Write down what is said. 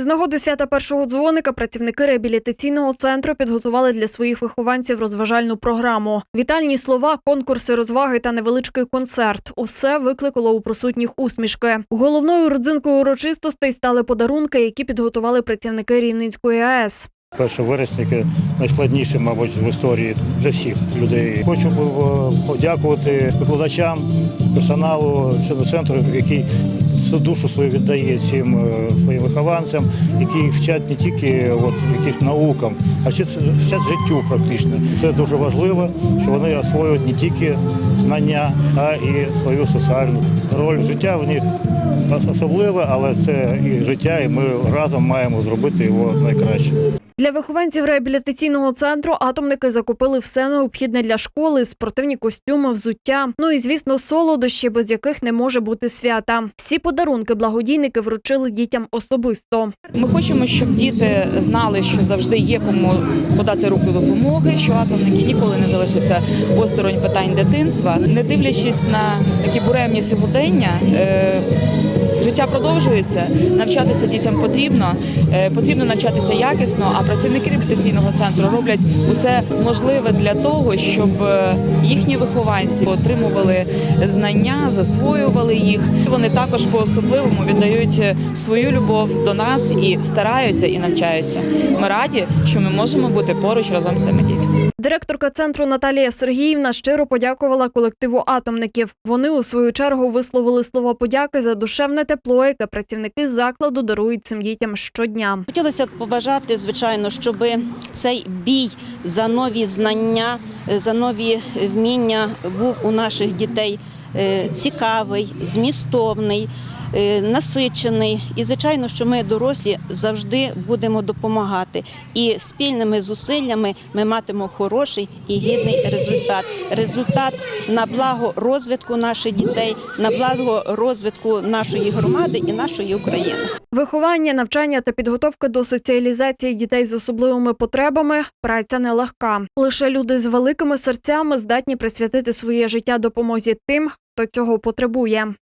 З нагоди свята першого дзвоника працівники реабілітаційного центру підготували для своїх вихованців розважальну програму. Вітальні слова, конкурси, розваги та невеличкий концерт. Усе викликало у присутніх усмішки. Головною родзинкою урочистостей стали подарунки, які підготували працівники Рівненської АЕС. 1 вересня, яке найскладніше, мабуть, в історії для всіх людей. Хочу подякувати викладачам, персоналу цього центру, який душу свою віддає цим е, своїм вихованцям, які вчать не тільки от, якимсь наукам, а вчать, вчать життю практично. Це дуже важливо, що вони освоюють не тільки знання, а і свою соціальну роль. Життя в них особливе, але це і життя, і ми разом маємо зробити його найкраще. Для вихованців реабілітаційного центру атомники закупили все необхідне для школи, спортивні костюми, взуття. Ну і звісно, солодощі, без яких не може бути свята. Всі подарунки благодійники вручили дітям особисто. Ми хочемо, щоб діти знали, що завжди є кому подати руку допомоги, що атомники ніколи не залишаться осторонь питань дитинства. Не дивлячись на такі буремні сьогодення, е, життя продовжується. Навчатися дітям потрібно, е, потрібно навчатися якісно. А працівники реабілітаційного центру роблять усе можливе для того, щоб е, їхні вихованці отримували знання, засвоювали їх. Вони також по особливому віддають е, свою любов до нас і стараються і навчаються. Ми раді, що ми можемо бути поруч разом з цими дітьми. Директорка центру Наталія Сергіївна щиро подякувала колективу атомників. Вони у свою чергу висловили слова подяки за душевне тепло, яке працівники закладу дарують цим дітям щодня. Хотілося б побажати, звичайно, щоб цей бій за нові знання, е, за нові вміння був у наших дітей е, цікавий, змістовний. Е, Насичений, і звичайно, що ми дорослі завжди будемо допомагати. І спільними зусиллями ми матимемо хороший і гідний результат. Результат на благо розвитку наших дітей, на благо розвитку нашої громади і нашої України. Виховання, навчання та підготовка до соціалізації дітей з особливими потребами праця нелегка. Лише люди з великими серцями здатні присвятити своє життя допомозі тим, хто цього потребує.